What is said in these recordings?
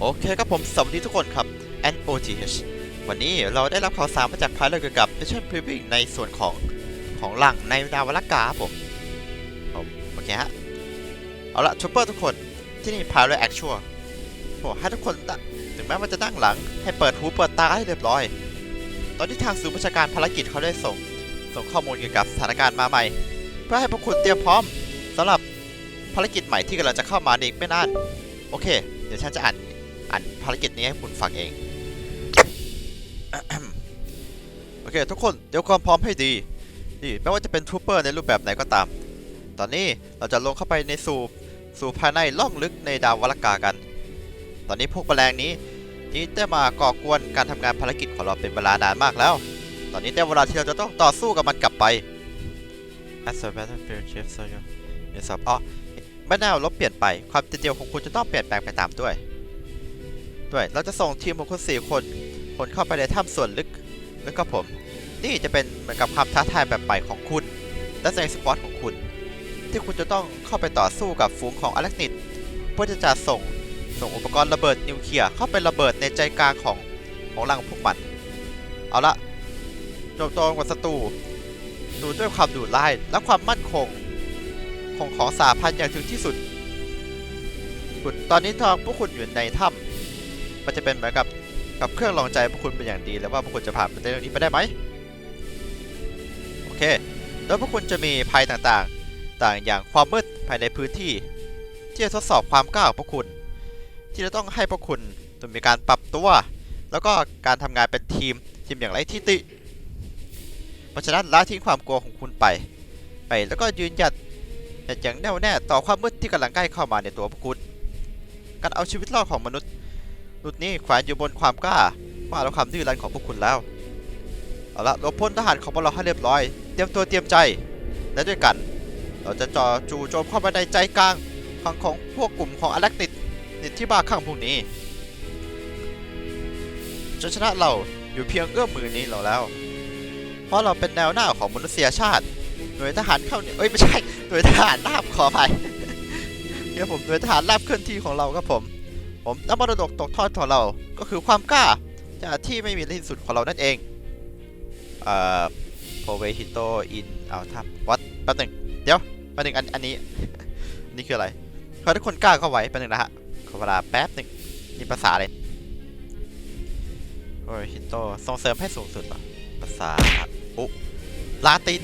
โอเคครับผมสวัสดีทุกคนครับ NOTH วันนี้เราได้รับข่าวสารมาจากพายเลอเกี่ยวกับ Mission Preview ในส่วนของของหลังในดาวลกาครับผมผมโอเคฮะ เอาละชูเปอร์ทุกคนที่นี่พายเลอแอคชัวบอกให้ทุกคนตั้งถึงแม้ว่าจะนั่งหลัง ให้เปิดหูเปิดตาให้เรียบร้อย ตอนที่ทางศูนย์บัญชาการภารกิจเขาได้ส่ง ส่งข้อมูลเกี่ยวกับสถานการณ์มาใหม่ เพื่อให้พวกคุณเตรียมพร้อมสำหรับภารกิจใหม่ที่กำลังจะเข้ามาในอีกไม่นาน โอเค เดี๋ยวฉันจะอ่าน อ่านภารกิจนี้ให้คุณฟังเอง โอเค ทุกคนเตรียมความพร้อมให้ดีนี่ไม่ว่าจะเป็นทูเปอร์ในรูปแบบไหนก็ตาม ตอนนี้เราจะลงเข้าไปในสู่สู่ภายในล่องลึกในดาววลกากัน ตอนนี้พวกแมลงนี้ที่ได้มาก่อกวนการทำงานภารกิจของเราเป็นเวลานานมากแล้ว ตอนนี้ได้เวลาที่เราจะต้องต่อสู้กับมันกลับไป As a battlefield chief soldier นี่สับอ๋อไม่แน่ลบเปลี่ยนไปความเดียวของคุณจะต้องเปลี่ยนแปลงไปตามด้วย ด้วย เราจะส่งทีมของคุณสี่คน คนเข้าไปในถ้ำส่วนลึกแล้วก็ผม นี่จะเป็นเหมือนกับความท้าทายแบบใหม่ของคุณ และในสปอตของคุณ ที่คุณจะต้องเข้าไปต่อสู้กับฝูงของอเล็กนิดเพื่อที่จะส่งส่งอุปกรณ์ระเบิดนิวเคลียร์เข้าไประเบิดในใจกลางของของรังพวกมัน เอาละโจมโจมกับศัตรูดูด้วยความดุร้ายและความมั่นคง ของของสาพันธ์อย่างถึงที่สุดคุณตอนนี้ทางพวกคุณอยู่ในถ้ำ มันจะเป็นเหมือนกับกับเครื่องรองใจพวกคุณเป็นอย่างดีแล้วว่าพวกคุณจะผ่านประเด็นนี้ไปได้ไหมโอเคแล้วพวกคุณจะมีภัยต่างๆ ต่างอย่างความมืดภายในพื้นที่ ที่จะทดสอบความกล้าของพวกคุณ ที่จะต้องให้พวกคุณต้องมีการปรับตัว แล้วก็การทำงานเป็นทีมทีมอย่างไรที่ติเพราะฉะนั้นละทิ้งความกลัวของคุณไป ไปแล้วก็ยืนหยัดหยัดอย่างแน่วแน่ต่อความมืดที่กำลังใกล้เข้ามาในตัวพวกคุณ การเอาชีวิตรอดของมนุษย์ นุดนี้แขวนอยู่บนความกล้าว่าเราความดื้อรั้นของพวกคุณแล้ว เอาละเราพ้นทหารของพวกเราให้เรียบร้อย เตรียมตัวเตรียมใจ และด้วยกัน เราจะจ่อจู่โจมเข้าไปในใจกลางของของพวกกลุ่มของอเล็กติดนิดที่บ้าข้างพวกนี้จนชนะเราอยู่เพียงเอื้อมมือนี้เราแล้ว เพราะเราเป็นแนวหน้าของมนุษยชาติ หน่วยทหารเข้าเนี่ยเอ้ยไม่ใช่ หน่วยทหารราบขออภัยเนี่ยผมหน่วยทหารราบเคลื่อนที่ของเราครับผม ผมและมรดกตกทอดของเราก็คือความกล้าจากที่ไม่มีที่สุดของเรานั่นเอง เอ่อโพเวฮิโตอินเอาทับวัดแป๊บหนึ่งเดี๋ยวแป๊บหนึ่งอันอันนี้นนี้คืออะไรขอทุกคนกล้าเข้าไว้แป๊บหนึ่งนะฮะขอเวลาแป๊บหนึ่งนี่ภาษาอะไรโพเวฮิโตส่งเสริมให้สูงสุดเหรอภาษาอุลาติน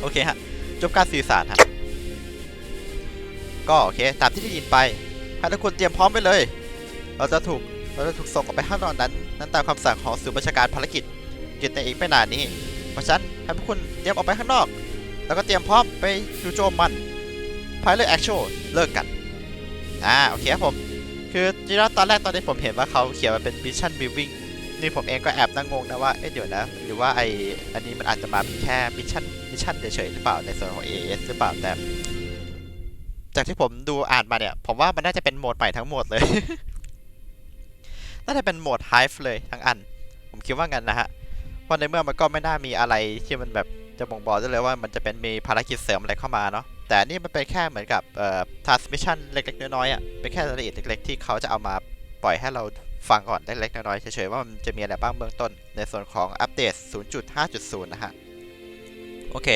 โอเคฮะ จบการสื่อสารฮะ ก็โอเคตามที่ได้ยินไปให้ทุกคนเตรียมพร้อมไปเลย เราจะถูกเราจะถูกส่งออกไปข้างนอกนั้น นั้นตามคำสั่งของศูนย์บัญชาการภารกิจกิจในอีกไม่นานนี้ เพราะฉะนั้นให้พวกคุณเตรียมออกไปข้างนอก แล้วก็เตรียมพร้อมไปจู่โจมมันภายเลยแอคชั่นเลิกกันอ่าโอเคครับผม คือจริงๆตอนแรกตอนที่ผมเห็นว่าเขาเขียนมาเป็นมิชชั่นบิลวิ่งนี่ผมเองก็แอบนั่งงงนะว่า เอ๊ะเดี๋ยวนะ หรือว่าไออันนี้มันอาจจะมาเป็นแค่มิชชั่นมิชชั่นเฉยๆหรือเปล่าในส่วนของ AS หรือเปล่าแต่ จากที่ผมดูอ่านมาเนี่ย ผมว่ามันน่าจะเป็นโหมดใหม่ทั้งหมดเลย น่าจะเป็นโหมดไฮฟ์เลยทั้งอัน ผมคิดว่างั้นนะฮะ เพราะในเมื่อมันก็ไม่น่ามีอะไรที่มันแบบจะบ่งบอกได้เลยว่ามันจะเป็นมีภารกิจเสริมอะไรเข้ามาเนาะ แต่นนี่มันเป็นแค่เหมือนกับเอ่อ transmission เล็กๆ น้อยๆอะ เป็นแค่รายละเอียดเล็กๆ ที่เขาจะเอามาปล่อยให้เราฟังก่อนเล็กๆ น้อยๆ เฉยๆ ว่ามันจะมีอะไรบ้างเบื้องต้น ในส่วนของอัปเดต 0.5.0 นะฮะ โอเค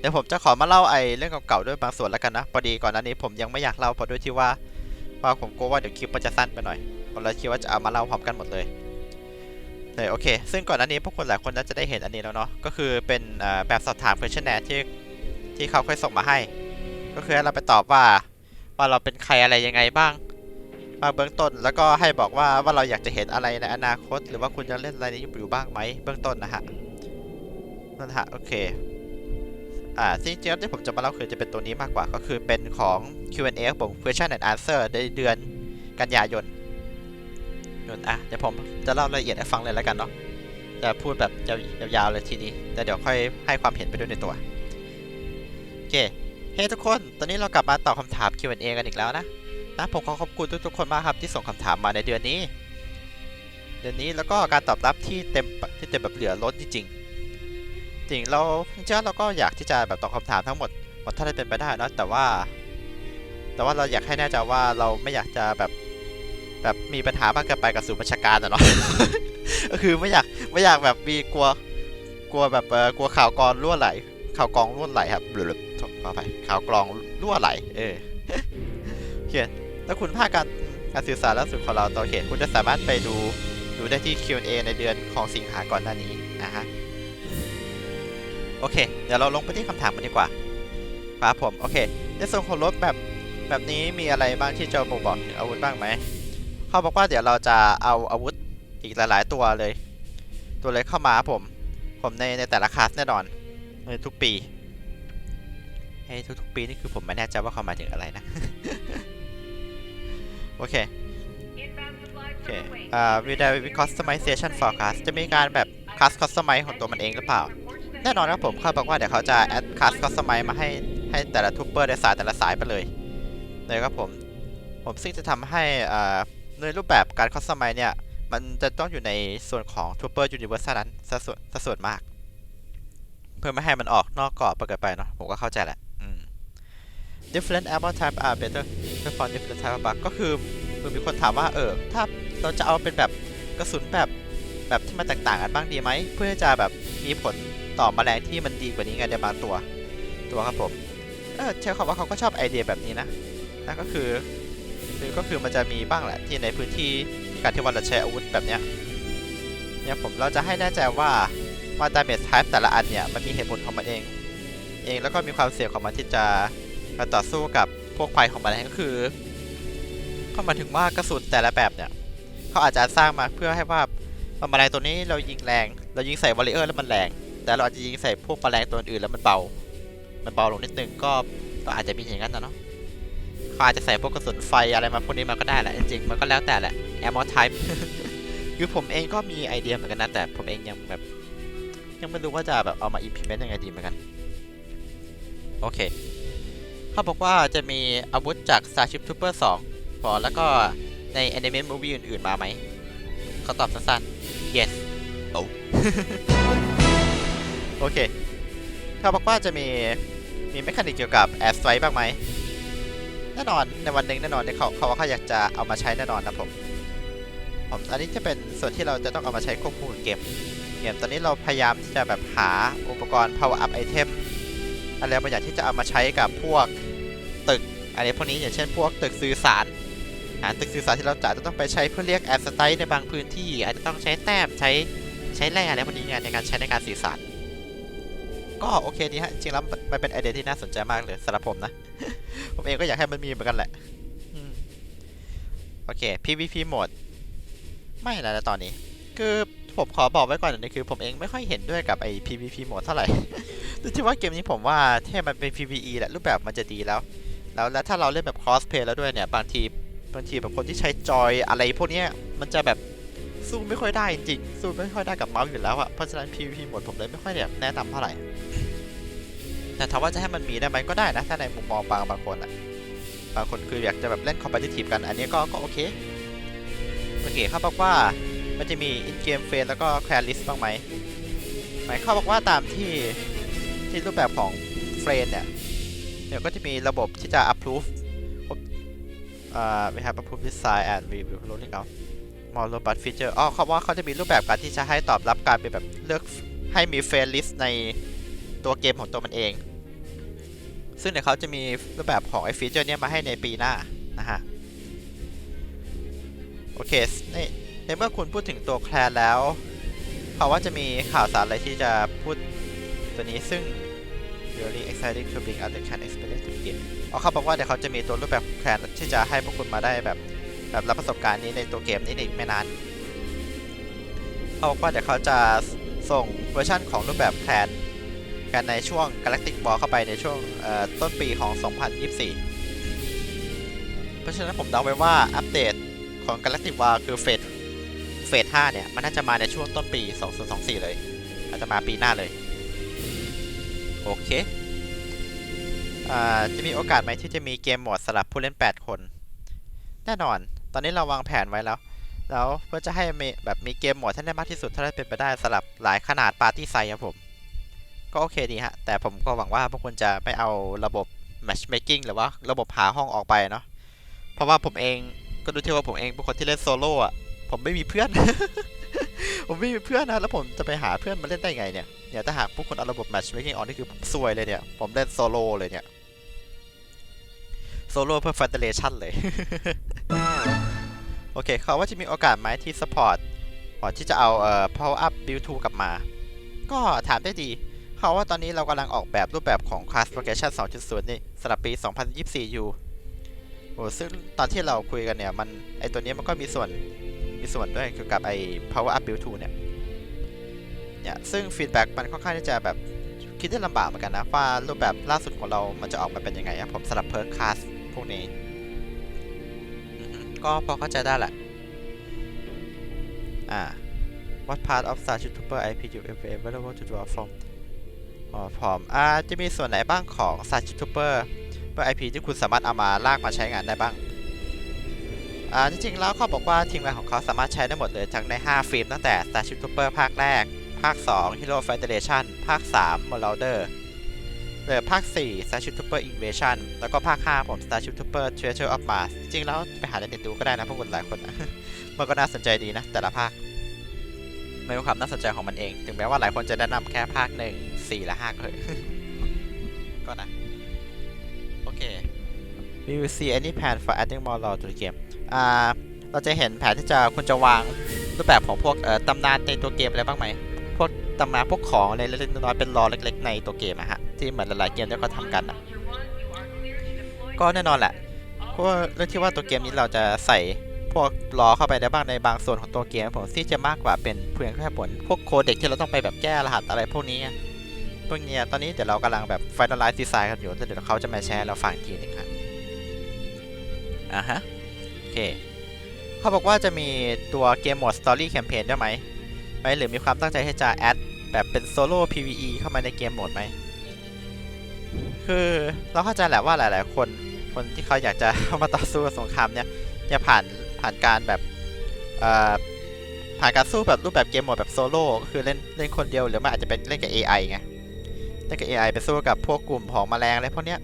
เดี๋ยวผมจะขอมาเล่าไอ้เรื่องเก่าๆด้วยบางส่วนแล้วกันนะพอดีก่อนหน้านี้ผมยังไม่อยากเล่าเพราะด้วยที่ว่าว่าผมกลัวว่าเดี๋ยวคลิปมันจะสั้นไปหน่อยผมเลยคิดว่าจะเอามาเล่าพร้อมกันหมดเลยเลยโอเค ซึ่งก่อนหน้านี้พวกคนหลายคนน่าจะได้เห็นอันนี้แล้วเนาะก็คือเป็นแบบสอบถาม questionnaire ที่ที่เขาเคยส่งมาให้ ก็คือให้เราไปตอบว่าว่าเราเป็นใครอะไรยังไงบ้างมาเบื้องต้นแล้วก็ให้บอกว่าว่าเราอยากจะเห็นอะไรในอนาคต หรือว่าคุณจะเล่นอะไรนี้อยู่บ้างไหมเบื้องต้นนะฮะนั่นนะฮะโอเค อ่าจริงๆที่ผมจะมาเล่าคือจะเป็นตัวนี้มากกว่าก็คือเป็นของ Q&A ของผม Question and Answer ในเดือนกันยายนนนอะเดี๋ยวผมจะเล่ารายละเอียดให้ฟังเลยแล้วกันเนาะจะพูดแบบยาวๆเลยทีนี้แต่เดี๋ยวค่อยให้ความเห็นไปด้วยในตัวโอเคเฮ้ทุกคน ตอนนี้เรากลับมาตอบคำถาม Q&A กันอีกแล้วนะนะผมขอขอบคุณทุกๆคนมากครับที่ส่งคำถามมาในเดือนนี้ เดือนนี้แล้วก็การตอบรับที่เต็มที่เต็มแบบเหลือล้นจริงๆ จริงเราจริงๆเราก็อยากที่จะแบบตอบคำถามทั้งหมดหมดถ้าได้เป็นไปได้นะแต่ว่า แต่ว่าเราอยากให้แน่ใจว่าเราไม่อยากจะแบบแบบมีปัญหามากเกินไปกับศูนย์บัญชาการอะเนาะ ก็คือไม่อยากไม่อยากแบบมีกลัวกลัวแบบเออกลัวข่าวกรองรั่วไหลข่าวกรองรั่วไหลครับหรือขอไปข่าวกรองรั่วไหล เออ โอเคถ้าคุณพลาดการการสื่อสารล่าสุดของเราต่อเขตคุณจะสามารถไปดูดูได้ที่ Q&A ในเดือนของสิงหาก่อนหน้านี้นะฮะ โอเค เดี๋ยวเราลงไปที่คำถามกันดีกว่าครับผม โอเค ในส่วนของรถแบบแบบนี้มีอะไรบ้างที่จะบ่งบอกถึงอาวุธบ้างไหม เขาบอกว่าเดี๋ยวเราจะเอาอาวุธอีกหลาย ๆ ตัวเลย ตัวเลยเข้ามาผม ผมในในแต่ละคลาสแน่นอนในทุกปีเฮ้ทุกๆปีนี่คือผมไม่แน่ใจว่าเขาหมายถึงอะไรนะ โอเคโอเคอ่า will there be customization for class จะมีการแบบ class customize ของตัวมันเองหรือเปล่า แน่นอนครับผมเขาบอกว่าเดี๋ยวเขาจะ add class customize มาให้ให้แต่ละทูเปอร์ในสายแต่ละสายไปเลยเลยครับผม ผมซึ่งจะทำให้อ่าในรูปแบบการ customize เนี่ย มันจะต้องอยู่ในส่วนของ Trooper Universe เท่านั้นซะส่วนซะส่วนมาก เพื่อไม่ให้มันออกนอกกรอบไปเกินไปเนาะผมก็เข้าใจแหละ different ammo type are better for different type of bug ก็คือคือมีคนถามว่าเออถ้าเราจะเอาเป็นแบบกระสุนแบบแบบที่มันแตกต่างกันบ้างดีไหม เพื่อจะแบบมีผล ต่อแมลงที่มันดีกว่านี้ไงในบางตัว ตัวครับผมเออเชื่อเขาว่าเขาก็ชอบไอเดียแบบนี้นะนั่นก็คือคือก็คือมันจะมีบ้างแหละที่ในพื้นที่การที่ว่าเราใช้อาวุธแบบเนี้ยเนี่ยผมเราจะให้แน่ใจว่าว่า damage type แต่ละอันเนี่ยมันมีเหตุผลของมันเอง เองแล้วก็มีความเสี่ยงของมันที่จะมาต่อสู้กับพวกภัยของมันก็คือก็หมายถึงว่ากระสุนแต่ละแบบเนี่ยเขาอาจจะสร้างมาเพื่อให้ว่าแมลงตัวนี้เรายิงแรง เรายิงใส่วอลเลเยอร์แล้วมันแรง แต่เราอาจจะยิงใส่พวกแมลงตัวอื่นแล้วมันเบา มันเบาลงนิดนึงก็ก็อาจจะมีอย่างนั้นนะเนาะเขาอาจจะใส่พวกกระสุนไฟอะไรมาพวกนี้มาก็ได้แหละจริงๆมันก็แล้วแต่แหละ ammo type คือผมเองก็มีไอเดียเหมือนกันนะแต่ผมเองยังแบบ ยังไม่รู้ว่าจะแบบเอามา implement ยังไงดีเหมือนกัน โอเค เขาบอกว่าจะมีอาวุธจาก Starship Trooper 2พอแล้วก็ใน anime movie อื่น ๆ มาไหมเขาตอบสั้นๆ yes โอ้ โอเคเขาบอกว่าจะมี มีเมคานิกเกี่ยวกับ air strike บ้างไหม แน่นอนในวันหนึ่งแน่นอนเขาเขาว่าเขาอยากจะเอามาใช้แน่นอนนะผม ผมอันนี้จะเป็นส่วนที่เราจะต้องเอามาใช้ควบคู่กับเกม เกมตอนนี้เราพยายามที่จะแบบหาอุปกรณ์ power up item อะไรบางอย่างที่จะเอามาใช้กับพวกตึกอะไรพวกนี้อย่างเช่นพวกตึกสื่อสารหาตึกสื่อสารที่เราจะต้องไปใช้เพื่อเรียกแอสไตล์ในบางพื้นที่ อาจจะต้องใช้แต้มใช้ใช้แร่อะไรพวกนี้ในการใช้ในการสื่อสาร ก็โอเคดีฮะ จริงแล้วมันเป็นไอเดียที่น่าสนใจมากเลยสำหรับผมนะ ผมเองก็อยากให้มันมีเหมือนกันแหละโอเค PVP โหมด ไม่แล้วนะตอนนี้ คือผมขอบอกไว้ก่อนนะคือ ผมเองไม่ค่อยเห็นด้วยกับไอ้ PVP โหมดเท่าไหร่แต่ที่ว่าเกมนี้ผมว่าแค่มันเป็น PVE แหละรูปแบบมันจะดีแล้ว แล้วแล้วถ้าเราเล่นแบบ crossplay แล้วด้วยเนี่ย บางทีบางทีแบบคนที่ใช้จอยอะไรพวกนี้มันจะแบบสู้ไม่ค่อยได้จริงสู้ไม่ค่อยได้กับเมาส์อยู่แล้วอะเพราะฉะนั้น PVP โหมดผมเลยไม่ค่อยแบบแนะนำเท่าไหร่ แต่ถามว่าจะให้มันมีได้ไหมก็ได้นะ ถ้าในมุมมองบางบางคนอะบางคนคืออยากจะแบบเล่น competitive กัน อันนี้ก็ก็โอเค โอเคเขาบอกว่ามันจะมี in game phase แล้วก็ clear list บ้างไหมหมายเขาบอกว่าตามที่ที่รูปแบบของเฟรนเนี่ยเดี๋ยวก็จะมีระบบที่จะ approve อ่า we have approved design and we will rolling out more robust feature อ๋อเขาว่าเขาจะมีรูปแบบการที่จะให้ตอบรับการเป็นแบบเลือกให้มี f r ร e n list ในตัวเกมของตัวมันเอง ซึ่งเดี๋ยวเขาจะมีรูปแบบของไอ้ฟีเจอร์นี้มาให้ในปีหน้านะฮะโอเคในในเมื่อคุณพูดถึงตัวแคลนแล้วเขาว่าจะมีข่าวสารอะไรที่จะพูดตัวนี้ซึ่ง really exciting to bring out the can experience to get เขาบอกว่าเดี๋ยวเขาจะมีตัวรูปแบบแคลนที่จะให้พวกคุณมาได้แบบแบบรับประสบการณ์นี้ในตัวเกมนี้ในไม่นานเขาบอกว่าเดี๋ยวเขาจะส่งเวอร์ชันของรูปแบบแคลน กันในช่วง Galactic War เข้าไปในช่วงต้นปีของ 2024 เพราะฉะนั้นผมเดาไว้ว่าอัปเดตของ Galactic War คือเฟสเฟส5เนี่ย มันน่าจะมาในช่วงต้นปี 2024 เลยอาจจะมาปีหน้าเลย โอเคจะมีโอกาสไหมที่จะมีเกมโหมดสำหรับผู้เล่น 8 คน แน่นอน ตอนนี้เราวางแผนไว้แล้ว แล้วเพื่อจะให้มีแบบมีเกมโหมดที่ได้มากที่สุดเท่าที่เป็นไปได้สำหรับหลายขนาดปาร์ตี้ไซส์ครับผม ก็โอเคดีฮะ แต่ผมก็หวังว่าพวกคุณจะไม่เอาระบบ matchmaking หรือว่าระบบหาห้องออกไปเนาะ เพราะว่าผมเองก็ดูที่ว่าผมเองเป็นคนที่เล่นโซโล่อะผมไม่มีเพื่อน ผมไม่มีเพื่อนนะ แล้วผมจะไปหาเพื่อนมาเล่นได้ไงเนี่ย เนี่ยถ้าหากพวกคุณเอาระบบ matchmaking ออกนี่คือผมซวยเลยเนี่ย ผมเล่นโซโล่เลยเนี่ย โซโล่เพื่อ federation เลย โอเค เขาว่าจะมีโอกาสไหมที่ support ก่อที่จะเอาเอ่อ power up build 2กลับมา ก็ถามได้ดี เขาะว่าตอนนี้เรากำลังออกแบบรูปแบบของ class progression 2.0 นี่สำหรับปี 2024 อยู่โอ้ซึ่งตอนที่เราคุยกันเนี่ย มันไอตัวนี้มันก็มีส่วนมีส่วนด้วยเกี่ยวกับไอ power up build 2 เนี่ย เนี่ย ซึ่ง feedback มันค่อนข้างที่จะแบบคิดได้ลำบากเหมือนกันนะ ว่ารูปแบบล่าสุดของเรา มันจะออกมาเป็นยังไงอะผมสำหรับ perk class พวกนี้ ก็พอเข้าใจได้แหละ อ่า What part of Starship Trooper IP you available to draw from อ๋อพร้อมอ่าจะมีส่วนไหนบ้างของ Starship Trooper เพื่อ IP ที่คุณสามารถเอามาลากมาใช้งานได้บ้างอ่าจริงๆแล้วเขาบอกว่าทีมงานของเขาสามารถใช้ได้หมดเลยทั้งใน 5 ฟิล์มตั้งแต่ Starship Trooper ภาคแรก ภาค 2 Hero Federation ภาค 3 Marauder เหลือภาค 4 Starship Trooper Invasion แล้วก็ภาค 5 ผม Starship Trooper Treasure of Mars จริงๆแล้วไปหาในเน็ตดูก็ได้นะพวกคุณหลายคนนะมันก็น่าสนใจดีนะ แต่ละภาคไม่มีความน่าสนใจของมันเอง ถึงแม้ว่าหลายคนจะแนะนำแค่ภาค1 4และ5ก็เถอะก็นะ โอเค We will see any plan for adding more lore to the game อ่า เราจะเห็นแผนที่จะคุณจะวางรูปแบบของพวกเอ่อตำนานในตัวเกมอะไรบ้างไหม พวกตำนานพวกของอะไรเล็กๆน้อยๆเป็นลอเล็ก ๆ ในตัวเกมอะฮะ ที่เหมือนหลายๆเกมที่เขาทำกันอะก็แน่นอนแหละเพราะเรื่องที่ว่าตัวเกมนี้เราจะใส่พวกล้อเข้าไปได้บ้างในบางส่วนของตัวเกมผมที่จะมากกว่าเป็นเพียงแค่ผลพวกโคเด็กที่เราต้องไปแบบแก้รหัสอะไรพวกนี้ พวกเนี้ยตอนนี้เดี๋ยวเรากำลังแบบ finalize design กันอยู่แล้วเดี๋ยวเขาจะมาแชร์เราฟังทีหนึงครับอ่าฮะ โอเค เขาบอกว่าจะมีตัวเกมโหมด Story Campaign ด้วยไหมไหมหรือมีความตั้งใจที่จะแอดแบบเป็นโซโล่ PVE เข้ามาในเกมโหมดไหม คือเราเข้าใจแหละว่าหลาย ๆ คน คนที่เขาอยากจะเข้ามาต่อสู้สงครามเนี่ยจะผ่านผ่านการแบบผ่านการสู้แบบรูปแบบเกมโหมดแบบโซโล่ก็คือเล่นเล่นคนเดียวหรือมันอาจจะเป็นเล่นกับ AI ไง เล่กับ AI ไปสู้กับพวกกลุ่มของแมลงอะไรพวกเนี้ย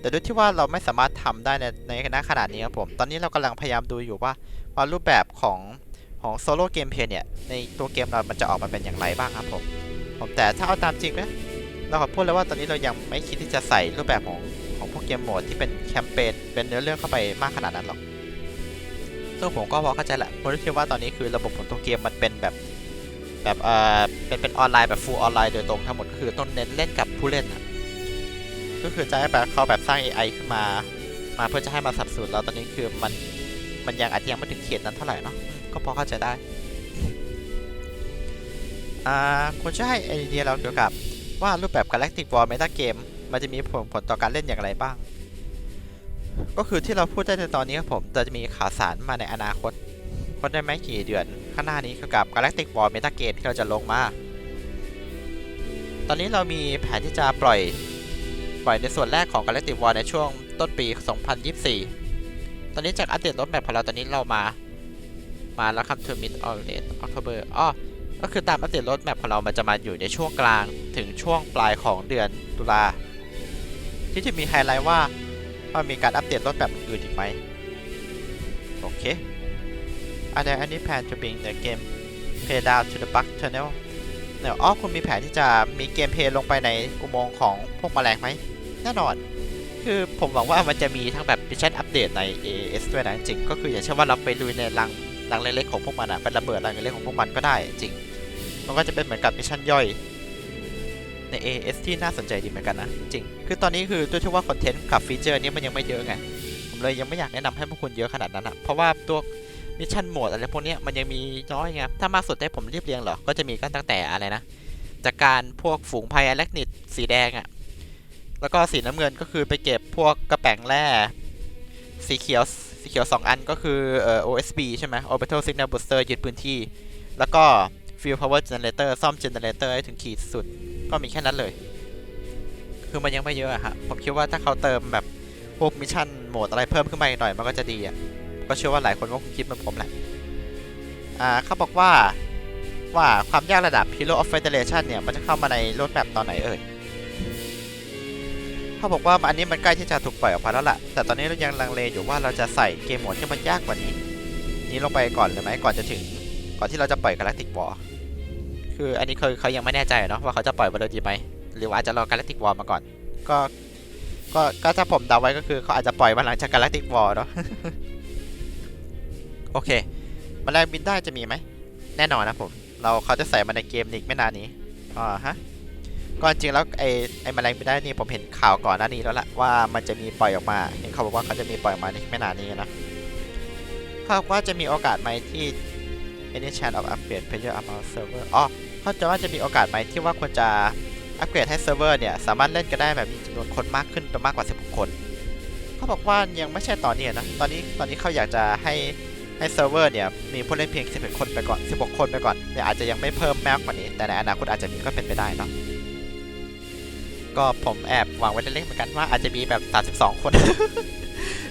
แต่ด้วยที่ว่าเราไม่สามารถทำได้ในในณขนาดนี้ครับผม ตอนนี้เรากำลังพยายามดูอยู่ว่าว่ารูปแบบของของโซโล่เกมเพลย์เนี่ย ในตัวเกมเรามันจะออกมาเป็นอย่างไรบ้างครับผมผมแต่ถ้าเอาตามจริงนะเราขอพูดเลยว่าตอนนี้เรายังไม่คิดที่จะใส่รูปแบบของของพวกเกมโหมดที่เป็นแคมเปญเป็นเนื้อเรื่องเข้าไปมากขนาดนั้นหรอกซึ่งผมก็พอเข้าใจแหละเพราะคิดว่าตอนนี้คือระบบของตัวเกมมันเป็นแบบ แบบเอ่อเป็นเป็นออนไลน์แบบฟูลออนไลน์โดยตรงทั้งหมดคือต้องเน้นเล่นกับผู้เล่นอะก็คือจะให้แบบเขาแบบสร้าง AI ขึ้นมา มาเพื่อจะให้มาสับสนุนเราตอนนี้คือมันมันยังอาจจะยังไม่ถึงเขตนั้นเท่าไหร่เนาะก็พอเข้าใจได้อ่าคุณช่วยให้ไอเดียเราเกี่ยวกับว่ารูปแบบ Galactic War Meta Game มันจะมีผลผลต่อการเล่นอย่างไรบ้าง ก็คือที่เราพูดได้ในตอนนี้ครับผมจะมีข่าวสารมาในอนาคตก็ได้ไหมกี่เดือน ข้างหน้านี้เกี่ยวกับ Galactic War Meta Game ที่เราจะลงมา ตอนนี้เรามีแผนที่จะปล่อยปล่อยในส่วนแรกของ Galactic War ในช่วงต้นปี 2024 ตอนนี้จากอัปเดตรถแมพของเราตอนนี้เรามา มาแล้วครับ to mid or late October อ๋อก็คือตามอัปเดตรถแมพของเรามันจะมาอยู่ในช่วงกลางถึงช่วงปลายของเดือนตุลาที่จะมีไฮไลท์ว่าว่ามีการอัปเดตรถแบบอื่นอีกไหมโอเค Are there any plan to bring the game play down to the bug tunnel เดี๋ยวอ๋อคุณมีแผนที่จะมีเกมเพลย์ลงไปในอุโมงค์ของพวกแมลงไหมแน่นอน คือผมหวังว่ามันจะมีทั้งแบบมิชชั่นอัปเดตใน AS ด้วยนะจริงก็คืออย่างเช่นว่าเราไปลุยในรังรังเล็กๆของพวกมันอะเป็นระเบิดรังเล็กๆของพวกมันก็ได้จริง มันก็จะเป็นเหมือนกับมิชชั่นย่อยใน AS ที่น่าสนใจดีเหมือนกันนะจริง คือตอนนี้คือด้วยที่ว่าคอนเทนต์กับฟีเจอร์นี้มันยังไม่เยอะไง ผมเลยยังไม่อยากแนะนำให้พวกคุณเยอะขนาดนั้นอะเพราะว่าตัว มิชชั่นโหมดอะไรพวกนี้มันยังมีน้อยไงถ้ามากสุดให้ผมเรียบเรียงเหรอ ก็จะมีกันตั้งแต่อะไรนะ จากการพวกฝูงภัยแอลกนิดสีแดงอะแล้วก็สีน้ำเงินก็คือไปเก็บพวกกระแป๋งแร่ สีเขียว สีเขียว 2 อันก็คือเอ่อ OSB ใช่ไหม Orbital Signal Booster ยึดพื้นที่ แล้วก็ Field Power Generator ซ่อม Generator ให้ถึงขีดสุด ก็มีแค่นั้นเลย คือมันยังไม่เยอะอะฮะ ผมคิดว่าถ้าเขาเติมแบบพวกมิชชั่นโหมดอะไรเพิ่มขึ้นมาอีกหน่อยมันก็จะดีอะ ก็เชื่อว่าหลายคนก็คงคิดเหมือนผมแหละอ่าเขาบอกว่าว่าความยากระดับ Hero of Federation เนี่ย มันจะเข้ามาในรถแบบตอนไหนเอ่ยเขาบอกว่าอันนี้มันใกล้ที่จะถูกปล่อยออกมาแล้วล่ะ แต่ตอนนี้เรายังลังเลอยู่ว่าเราจะใส่เกมโหมดที่มันยากกว่านี้ นี้ลงไปก่อนเลยไหมก่อนจะถึง ก่อนที่เราจะปล่อยกาแล็กติกวอลคืออันนี้เคือเขายังไม่แน่ใจเนาะว่าเขาจะปล่อยมาเลยดีไหมหรือว่าอาจจะรอกาแล็กติกวอลมาก่อน ก็ก็ก็ถ้าผมเดาไว้ก็คือเขาอาจจะปล่อยมาหลังจากกาแล็กติกวอลเนาะ โอเคแมลงบินได้จะมีไหม แน่นอนนะผม เราเขาจะใส่มาในเกมอีกไม่นานนี้อ่าฮะก่อนจริงแล้วไอ้ไอ้แมลงบินได้นี่ผมเห็นข่าวก่อนหน้านี้แล้วละว่ามันจะมีปล่อยออกมา เห็นเขาบอกว่าเขาจะมีปล่อยออกมาในไม่นานนี้นะเขาบอกว่าจะมีโอกาสไหมที่ any chance of upgrade player amount server อ๋อเขาจะว่าจะมีโอกาสไหมที่ว่าควรจะอัปเกรดให้เซิร์ฟเวอร์เนี่ย สามารถเล่นกันได้แบบมีจำนวนคนมากขึ้นไปมากกว่า 16 คน เขาบอกว่ายังไม่ใช่ตอนนี้นะ ตอนนี้ตอนนี้เขาอยากจะให้ ให้เซิร์ฟเวอร์เนี่ยมีผู้เล่นเพียง11คนไปก่อน 16 คนไปก่อนแต่ยอาจจะยังไม่เพิ่มมากกว่านี้ แต่ในอนาคตอาจจะมีก็เป็นไปได้เนาะก็ผมแอบหวังไว้เล็กๆเหมือนกันว่าอาจจะมีแบบ 32 คน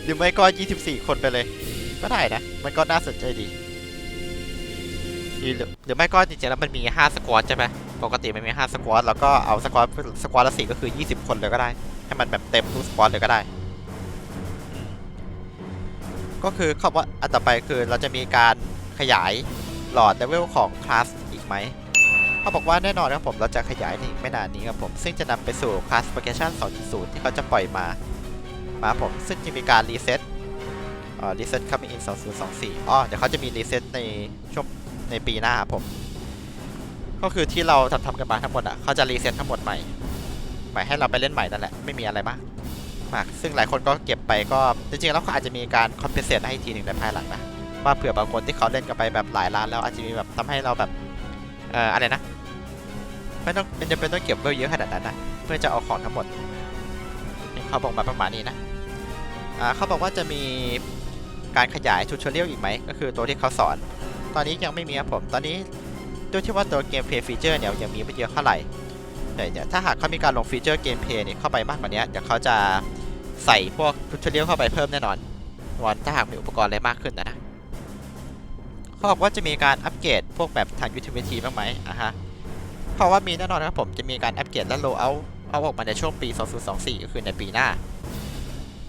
หรือไม่ก็ 24 คนไปเลย ก็ได้นะ มันก็น่าสนใจดี หรือไม่ก็จริงๆแล้วมันมี 5 สควอตใช่ไหมปกติมันมี 5 สควอตแล้วก็เอาสควอตสควอตละสี่ก็คือ 20 คนเลยก็ได้ ให้มันแบบเต็มทุกสควอตเลยก็ได้ ก็คือเขาว่าอันต่อไปคือเราจะมีการขยายหลอดเลเวลของคลาสอีกไหมเขาบอกว่าแน่นอนครับผมเราจะขยายในอีกไม่นานนี้ครับผม ซึ่งจะนำไปสู่ classification 2.0 ที่เขาจะปล่อยมา มาผม ซึ่งจะมีการรีเซ็ตเอ่อรีเซ็ต coming in 2024อ๋อเดี๋ยวเขาจะมีรีเซ็ตในช่วงในปีหน้าครับผม ก็คือที่เราทำทำกันมาทั้งหมดอะเขาจะรีเซ็ตทั้งหมดใหม่ ใหม่ให้เราไปเล่นใหม่นั่นแหละ ไม่มีอะไรมาก มาก ซึ่งหลายคนก็เก็บไปก็จริงๆแล้วเขาอาจจะมีการ compensate ให้ทีหนึ่งในภายหลังนะว่าเผื่อบางคนที่เขาเล่นกันไปแบบหลายล้านแล้วอาจจะมีแบบทำให้เราแบบเอ่ออะไรนะไม่ต้องเป็นจะเป็นต้องเก็บเวลเยอะขนาดนั้นนะเพื่อจะเอาของทั้งหมดเขาบอกมาประมาณนี้นะอ่าเขาบอกว่าจะมีการขยายทูตเรียอีกไหมก็คือตัวที่เขาสอน ตอนนี้ยังไม่มีครับผม ตอนนี้ด้วยที่ว่าตัวเกมเพลย์ฟีเจอร์เนี่ยยังมีไม่เยอะเท่าไหร่แต่เดี๋ยวถ้าหากเขามีการลงฟีเจอร์เกมเพลย์เนี่ยเข้าไปมากกว่านี้เดี๋ยวเขาจะ ใส่พวกทูตเรียลเข้าไปเพิ่มแน่นอนวันถ้าหากมีอุปกรณ์อะไรมากขึ้นนะนะเขาบอกว่าจะมีการอัปเกรดพวกแบบทางยูทิลิตี้บ้างไหมอะฮะเพราะว่ามีแน่นอนครับผมจะมีการอัปเกรดและโลเอาเอาออกมาในช่วงปี 2024 ก็คือในปีหน้า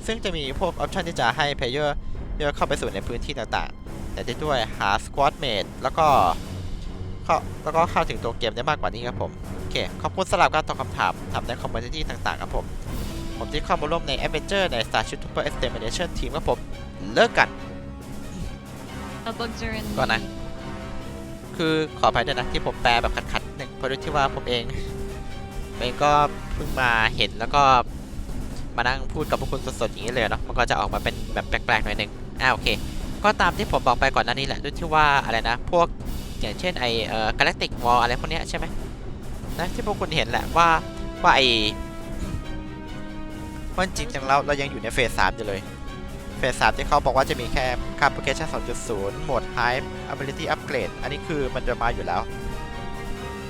ซึ่งจะมีพวกออปชันที่จะให้เพลเยอร์เยอะเข้าไปสู่ในพื้นที่ต่างๆ แต่ด้ด้วยหาสควอตเมดแล้วก็เข้าแล้วก็เข้าถึงตัวเกมได้มากกว่านี้ครับผม โอเค ขอบคุณสำหรับการตอบคำถามทำในคอมมูนิตี้ต่างๆ ครับผม ผมที่เข้ามาร่วมใน Adventure ใน Starship Trooper Extermination Team ครับผม เลิกกัน The bugs are in ก่อนนะ the- คือขออภัยด้วยนะ ที่ผมแปลแบบขัดๆนิดนึงเพราะด้วยที่ว่าผมเองผมเองก็เพิ่งมาเห็นแล้วก็มานั่งพูดกับพวกคุณสดๆอย่างนี้เลยเนาะมันก็จะออกมาเป็นแบบแปลกๆหน่อยหนึงอ่าโอเค ก็ตามที่ผมบอกไปก่อนหน้านี้แหละด้วยที่ว่าอะไรนะ พวกอย่างเช่นไอเอ่อ galactic wall อะไรพวกเนี้ยใช่ไหมนะที่พวกคุณเห็นแหละว่าว่าไอ ว่าจริงๆเราเรายังอยู่ในเฟสสามอยู่เลย เฟสสามที่เขาบอกว่าจะมีแค่ Application 2.0โหมด Hype Ability Upgrade อันนี้คือมันจะมาอยู่แล้ว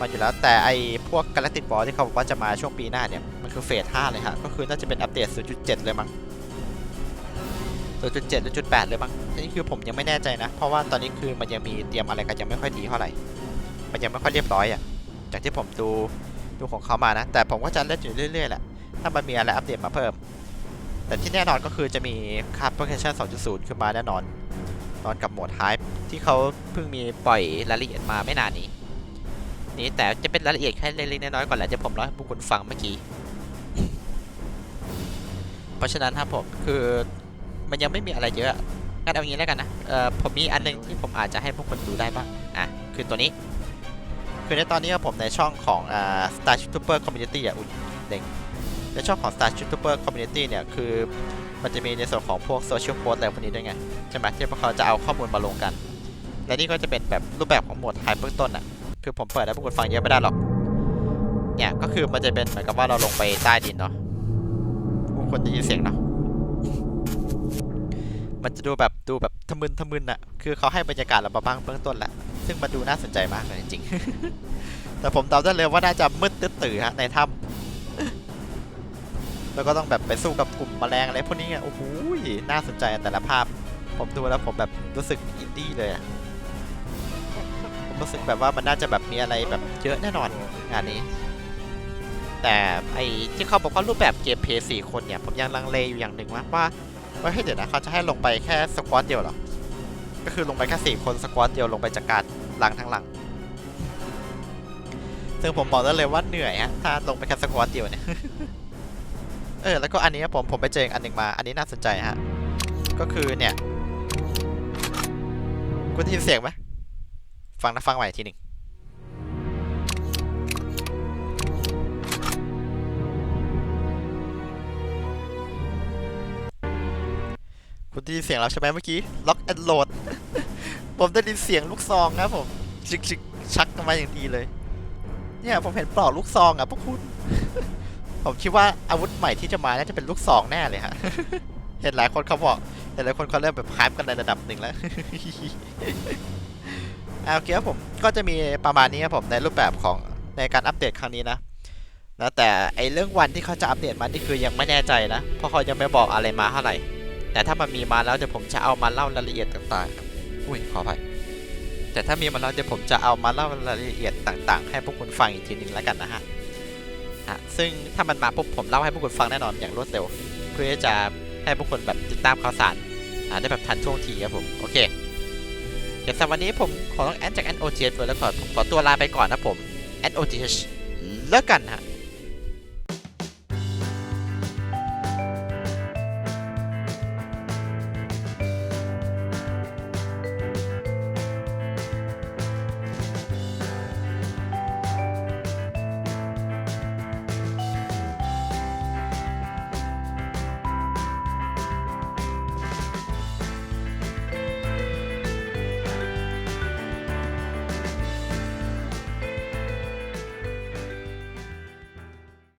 มาอยู่แล้วแต่ไอพวก Galactic Ball ที่เขาบอกว่าจะมาช่วงปีหน้าเนี่ย มันคือเฟส5เลยฮะ ก็คือน่าจะเป็นอัปเดต0.7เลยมั้ง0.7หรือ0.8เลยมั้งอันนี้คือผมยังไม่แน่ใจนะ เพราะว่าตอนนี้คือมันยังมีเตรียมอะไรกันยังไม่ค่อยดีเท่าไหร่มันยังไม่ค่อยเรียบร้อยอะ่ะจากที่ผมดูดูของเขามานะ แต่ผมก็จะเล่นอยู่เรื่อยๆแหละ ถ้ามันมีอะไรอัปเดตมาเพิ่ม แต่ที่แน่นอนก็คือจะมี Card Application 2.0 ขึ้นมาแน่นอน นอนกับโหมด Hype ที่เขาเพิ่งมีปล่อยรายละเอียดมาไม่นานนี้ นี่แต่จะเป็นรายละเอียดแค่เล็กๆน้อยๆก่อนแหละที่ผมเล่าให้พวกคุณฟังเมื่อกี้ เพราะฉะนั้นครับผมคือมันยังไม่มีอะไรเยอะงั้นเอางี้แล้วกันนะ เอ่อผมมีอันหนึงที่ผมอาจจะให้พวกคุณดูได้บ้าง อะ คือตัวนี้ คือในตอนนี้ผมในช่องของอ่า Star Trooper Community อะ อุ้ยเด้ง ในช่องของ Star Trooper Community เนี่ย คือมันจะมีในส่วนของพวก Social Post อะไรพวกนี้ด้วยไง ใช่ไหมที่พวกเขาจะเอาข้อมูลมาลงกัน และนี่ก็จะเป็นแบบรูปแบบของหมดไฮเบื้องต้นอะ คือผมเปิดให้พวกคุณฟังเยอะไม่ได้หรอก เนี่ย ก็คือมันจะเป็นเหมือนกับว่าเราลงไปใต้ดินเนาะพวกคนได้ยินเสียงเนาะมันจะดูแบบดูแบบทะมึนทะมึนอะคือเขาให้บรรยากาศเรามาบ้างเบื้องต้นแหละ ซึ่งมันดูน่าสนใจมากเลยจริงๆแต่ผมเดาได้เลยว่าน่าจะมืดตื้อตื่อฮะในถ้ำ แล้วก็ต้องแบบไปสู้กับกลุ่มแมลงอะไรพวกนี้อะโอ้โหน่าสนใจแต่ละภาพ ผมดูแล้วผมแบบรู้สึกอินดี้เลยผมรู้สึกแบบว่ามันน่าจะแบบมีอะไรแบบเยอะแน่นอนงานนี้ แต่ไอที่เขาบอกว่ารูปแบบเกมเพย์สี่คนเนี่ย ผมยังลังเลอยู่อย่างหนึ่งว่าว่าว่าให้เดี๋ยวนะเขาจะให้ลงไปแค่สควอตเดียวหรอ ก็คือลงไปแค่สี่คนสควอตเดียวลงไปจากการหลังทั้งหลังซึ่งผมบอกได้เลยว่าเหนื่อยฮะถ้าลงไปแค่สควอตเดียวเนี่ย ออแล้วก็อันนี้ผมผมไปเจออันหนึ่งมา อันนี้น่าสนใจฮะ ก็คือเนี่ยคุณได้ยินเสียงไหมฟังนะฟังใหม่ทีหนึ่งคุณได้ยินเสียงแล้วใช่ไหมเมื่อกี้ล็อกแอนโหลดผมได้ยินเสียงลูกซองนะผมชิกชิกชักกันมาอย่างดีเลย เนี่ยผมเห็นปลอกลูกซองอะพวกคุณ ผมคิดว่าอาวุธใหม่ที่จะมาน่าจะเป็นลูกซองแน่เลยฮะ เห็นหลายคนเขาบอกเห็นหลายคนเขาเริ่มแบบฮายกันในระดับหนึ่งแล้วอ่าโอเคครับผมก็จะมีประมาณนี้ครับผมในรูปแบบของในการอัปเดตครั้งนี้นะนะแต่ไอเรื่องวันที่เขาจะอัปเดตมานี่คือยังไม่แน่ใจนะเพราะเขายังไม่บอกอะไรมาเท่าไหร่ แต่ถ้ามันมีมาแล้วเดี๋ยวผมจะเอามาเล่ารายละเอียดต่างๆอุ้ยขออภัยแต่ถ้ามีมาแล้วเดี๋ยวผมจะเอามาเล่ารายละเอียดต่าง ๆ ให้พวกคุณฟังอีกทีหนึ่งแล้วกันนะฮะ อะซึ่งถ้ามันมาปุ๊บผมเล่าให้พวกคุณฟังแน่นอนอย่างรวดเร็ว เพื่อจะให้พวกคุณแบบติดตามข่าวสารอ่าได้แบบทันท่วงทีครับผม โอเคเดี๋ยวสำหรับวันนี้ผมขอต้องแอนจาก n o g ด้วยแล้วก่อขอตัวลาไปก่อนนะผม n o g แล้วกันฮะ